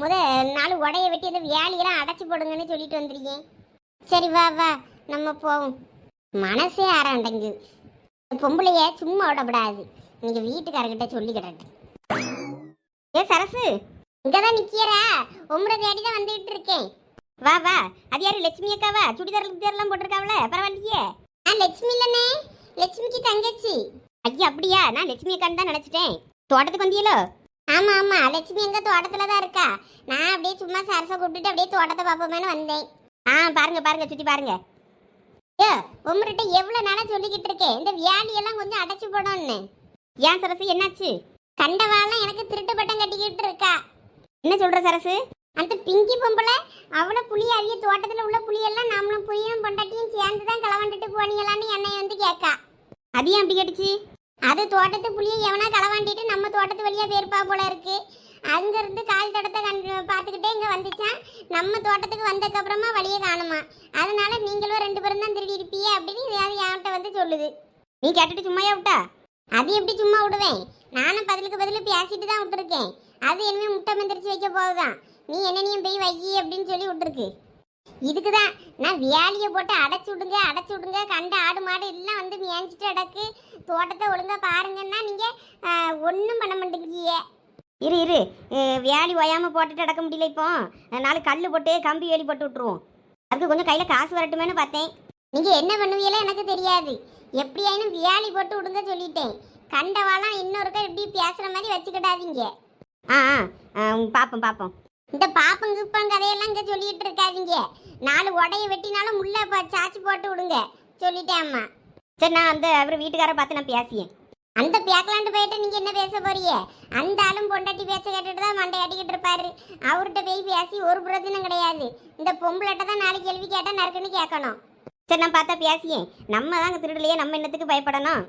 முத நாலு உடைய வெட்டி அந்த வேலையெல்லாம் அடைச்சி போடுங்கன்னு சொல்லிட்டு வந்துருக்கேன். சரி வா வா நம்ம போவோம். மனசே ஆறாண்டங்கு. பொம்பளைய சும்மா விடப்படாது. நீங்க வீட்டுக்காரர்கிட்ட சொல்லி கிடட்டு ஏ சரசு இங்கதான் நிக்கிறா உம்முட தேடி தான் வந்துகிட்டு இருக்கேன். வா வா அது யாரு லட்சுமி அக்காவா? சுடிதார் எல்லாம் போட்டிருக்காவல பரவாயில்லையே. நான் லட்சுமி இல்லனே லட்சுமிக்கு தங்கச்சி. ஐயா அப்படியா? நான் லட்சுமி அக்கான்னு தான் நினைச்சிட்டேன். தோட்டத்துக்கு வந்தியலோ? ஆமா ஆமா. லட்சுமி எங்க தோட்டத்துல தான் இருக்கா? நான் அப்படியே சும்மா சரசை கூப்பிட்டுட்டு அப்படியே தோட்டத்தை பார்ப்போமேனு வந்தேன். ஆ பாருங்க பாருங்க சுத்தி பாருங்க. ஏ உங்கள்கிட்ட எவ்வளவு நாளா சொல்லிக்கிட்டு இருக்கேன் இந்த வியாதியெல்லாம் கொஞ்சம் அடைச்சு போடணும்னு. ஏன் சரசு என்னாச்சு? கண்டவாலாம் எனக்கு திருட்டு பட்டம் கட்டிக்கிட்டு இருக்கா. என்ன சொல்ற சரசு? அந்த பிங்கி பொம்பளை அவள புளி அவிய தோட்டத்துல உள்ள புளியெல்லாம் நம்மளும் புளியும் பொண்டாட்டியும் சேர்ந்து தான் களவாண்டுட்டு போனீங்களான்னு என்னை வந்து கேட்கா. அது ஏன் அப்படி கேட்டுச்சு? அது தோட்டத்து புளியை எவனா களவாண்டிட்டு நம்ம தோட்டத்து வழியா போயிருப்பா போல இருக்கு. அங்கிருந்து கால் தடத்தை கண் பார்த்துக்கிட்டே இங்கே வந்துச்சான் நம்ம தோட்டத்துக்கு வந்ததுக்கப்புறமா வழியை காணுமா? அதனால நீங்களும் ரெண்டு பேரும் தான் திருடி இருப்பீங்க அப்படின்னு இதையாவது என்கிட்ட வந்து சொல்லுது. நீ கேட்டுட்டு சும்மாயா விட்டா? அது எப்படி சும்மா விடுவேன்? நானும் பதிலுக்கு பதில் பேசிட்டு தான் விட்டுருக்கேன். அது இனிமே முட்டை மந்திரிச்சு வைக்க போகுதான். நீ என்னனையும் போய் வை அப்படின்னு சொல்லி விட்டுருக்கு. இதுக்கு தான் நான் வேலையை போட்டு அடைச்சி விடுங்க அடைச்சி விடுங்க கண்ட ஆடு மாடு எல்லாம் வந்து மேய்ஞ்சிட்டு அடக்கு தோட்டத்தை ஒழுங்கா பாருங்கன்னா நீங்கள் ஒன்றும் பண்ண மாட்டேங்கிய இரு இரு. வேலி ஓயாமல் போட்டுட்டு அடக்க முடியல இப்போ. நாலு கல் போட்டு கம்பி வேலி போட்டு விட்ருவோம் அதுக்கு கொஞ்சம் கையில் காசு வரட்டுமேனு பார்த்தேன். நீங்கள் என்ன பண்ணுவீங்களோ எனக்கு தெரியாது. எப்படியாயினும் வியாழி போட்டு விடுங்க சொல்லிட்டேன். கண்டவாலாம் இன்னொருக்கா இப்படி பேசுகிற மாதிரி வச்சுக்கிடாதீங்க. ஆ ஆ. பார்ப்போம் பார்ப்போம் இந்த பாப்பம் கிப்பம் கதையெல்லாம் இங்கே சொல்லிட்டு இருக்காதீங்க. நாலு உடைய வெட்டினாலும் முள்ள சாச்சி போட்டு விடுங்க. சொல்லிட்டேன் அம்மா. சரி நான் அந்த அவர் வீட்டுக்கார பார்த்து நான் பேசியேன். அந்த பேக்கலாண்டு போயிட்டு நீங்கள் என்ன பேச போறீங்க? அந்த ஆளும் பொண்டாட்டி பேச கேட்டுட்டு தான் மண்டை அடிக்கிட்டு இருப்பாரு. அவர்கிட்ட போய் பேசி ஒரு பிரச்சனையும் கிடையாது. இந்த பொம்பளைட்ட தான் நாளைக்கு கேள்வி கேட்டால் நறுக்குன்னு கேட்கணும். சரி நான் பார்த்தா பேசியேன். நம்ம தான் திருடலையே நம்ம என்னத்துக்கு பயப்படணும்?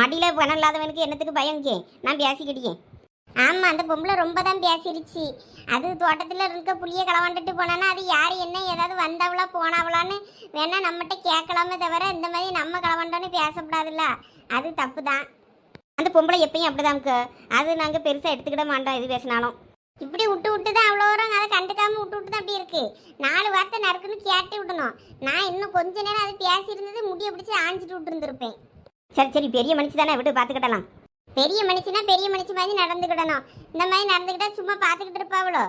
மடியில் பணம் இல்லாதவனுக்கு என்னத்துக்கு பயங்கே நான் பேசிக்கிட்டேன். ஆமா அந்த பொம்பளை ரொம்ப தான் பேசிருச்சு. அது தோட்டத்தில் இருக்க புளிய களவாண்டுட்டு போனானா அது யார் என்ன ஏதாவது வந்தவளா போனவளான்னு வேணா நம்மகிட்ட கேட்கலாமே தவிர இந்த மாதிரி நம்ம களவாண்டோன்னு பேசக்கூடாதுல்ல. அது தப்பு தான் அந்த பொம்பளை எப்பயும் அப்படிதான்க்கு அது நாங்கள் பெருசாக எடுத்துக்கிட மாட்டோம் இது பேசினாலும். இப்படி விட்டு விட்டு தான் அவ்வளோ வரும் அதை கண்டுக்காம விட்டு விட்டு தான் அப்படி இருக்கு. நாலு வார்த்தை நறுக்குன்னு கேட்டு விடணும். நான் இன்னும் கொஞ்ச நேரம் அது பேசியிருந்தது முடிய பிடிச்சி ஆஞ்சிட்டு விட்டு இருந்திருப்பேன் சரி சரி பெரிய மனுஷி தானே விட்டு பார்த்துக்கிட்டலாம். பெரிய மனுஷனா பெரிய மனுஷி மாதிரி நடந்துக்கிடணும். இந்த மாதிரி நடந்துக்கிட்டா சும்மா பார்த்துக்கிட்டு இருப்பாவளோ?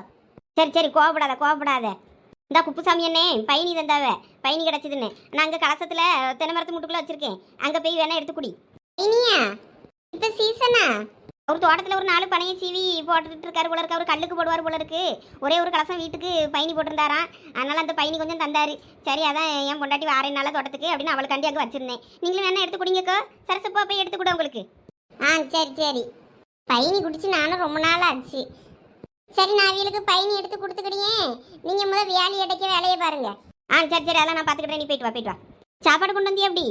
சரி சரி கோவப்படாத கோவப்படாத. இந்த குப்புசாமி அண்ணே பயணி தந்தாவ பயணி கிடச்சிதுன்னு. நான் அங்கே கலசத்தில் தென்னை மரத்து முட்டுக்குள்ளே வச்சிருக்கேன். அங்கே போய் வேணா எடுத்து குடி. இனியா இப்போ சீசனா அவர் தோட்டத்தில் ஒரு நாலு பனையை சீவி போட்டுட்டு இருக்காரு போல இருக்கு. அவர் கல்லுக்கு போடுவார் போல இருக்கு. ஒரே ஒரு கலசம் வீட்டுக்கு பயணி போட்டிருந்தாராம். அதனால அந்த பயணி கொஞ்சம் தந்தாரு. சரி அதான் என் பொண்டாட்டி நாள தோட்டத்துக்கு அப்படின்னு அவளுக்காண்டி அங்கே வச்சிருந்தேன். நீங்களும் வேணா எடுத்து குடிங்கக்கோ. சரசப்பா போய் எடுத்து கூட உங்களுக்கு. ஆ சரி சரி. பயணி குடிச்சு நானும் ரொம்ப நாள் ஆச்சு. சரி நான் அவங்களுக்கு பயணி எடுத்து கொடுத்துக்கிடியே நீங்கள் முதல் வேலை அடைக்க வேலையை பாருங்க. ஆ சரி சரி அதெல்லாம் நான் பார்த்துக்கிட்டேன். நீ போயிட்டு வா போயிட்டு வா. சாப்பாடு கொண்டு வந்தியா எப்படி?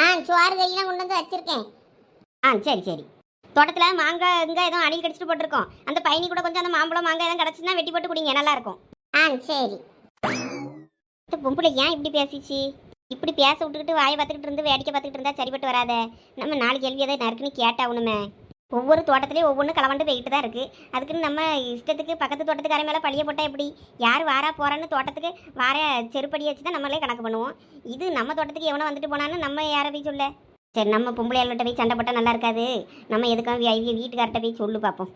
ஆ சோறு கறியெல்லாம் கொண்டு வந்து வச்சிருக்கேன். ஆ சரி சரி. தோட்டத்தில் மாங்காய் இங்கே எதுவும் அணில் கடிச்சிட்டு போட்டிருக்கோம். அந்த பயணி கூட கொஞ்சம் அந்த மாம்பழம் மாங்காய் எதுவும் கிடச்சுன்னா வெட்டி போட்டு குடிங்க. நல்லா இருக்கும். ஆ சரி. பொம்பளை ஏன் இப்படி பேசிச்சு? இப்படி பேச விட்டுக்கிட்டு வாயை பார்த்துக்கிட்டு இருந்து வேடிக்கை பார்த்துக்கிட்டு இருந்தா சரிப்பட்டு வராத. நம்ம நாலு கேள்வி எதாவது நறுக்குன்னு கேட்டாகணுமே. ஒவ்வொரு தோட்டத்துலேயும் ஒவ்வொன்றும் கலவண்டு போய்கிட்டு தான் இருக்குது அதுக்குன்னு நம்ம இஷ்டத்துக்கு பக்கத்து தோட்டத்துக்கார மேலே பழிய போட்டால் எப்படி? யார் வாரா போகிறான்னு தோட்டத்துக்கு வார செருப்படி வச்சு தான் நம்மளே கணக்கு பண்ணுவோம். இது நம்ம தோட்டத்துக்கு எவனோ வந்துட்டு போனான்னு நம்ம யாரை போய் சொல்ல? சரி நம்ம பொம்பளையாள்கிட்ட போய் சண்டை போட்டால் நல்லா இருக்காது. நம்ம எதுக்காக வீட்டுக்கார்ட்ட போய் சொல்லு பார்ப்போம்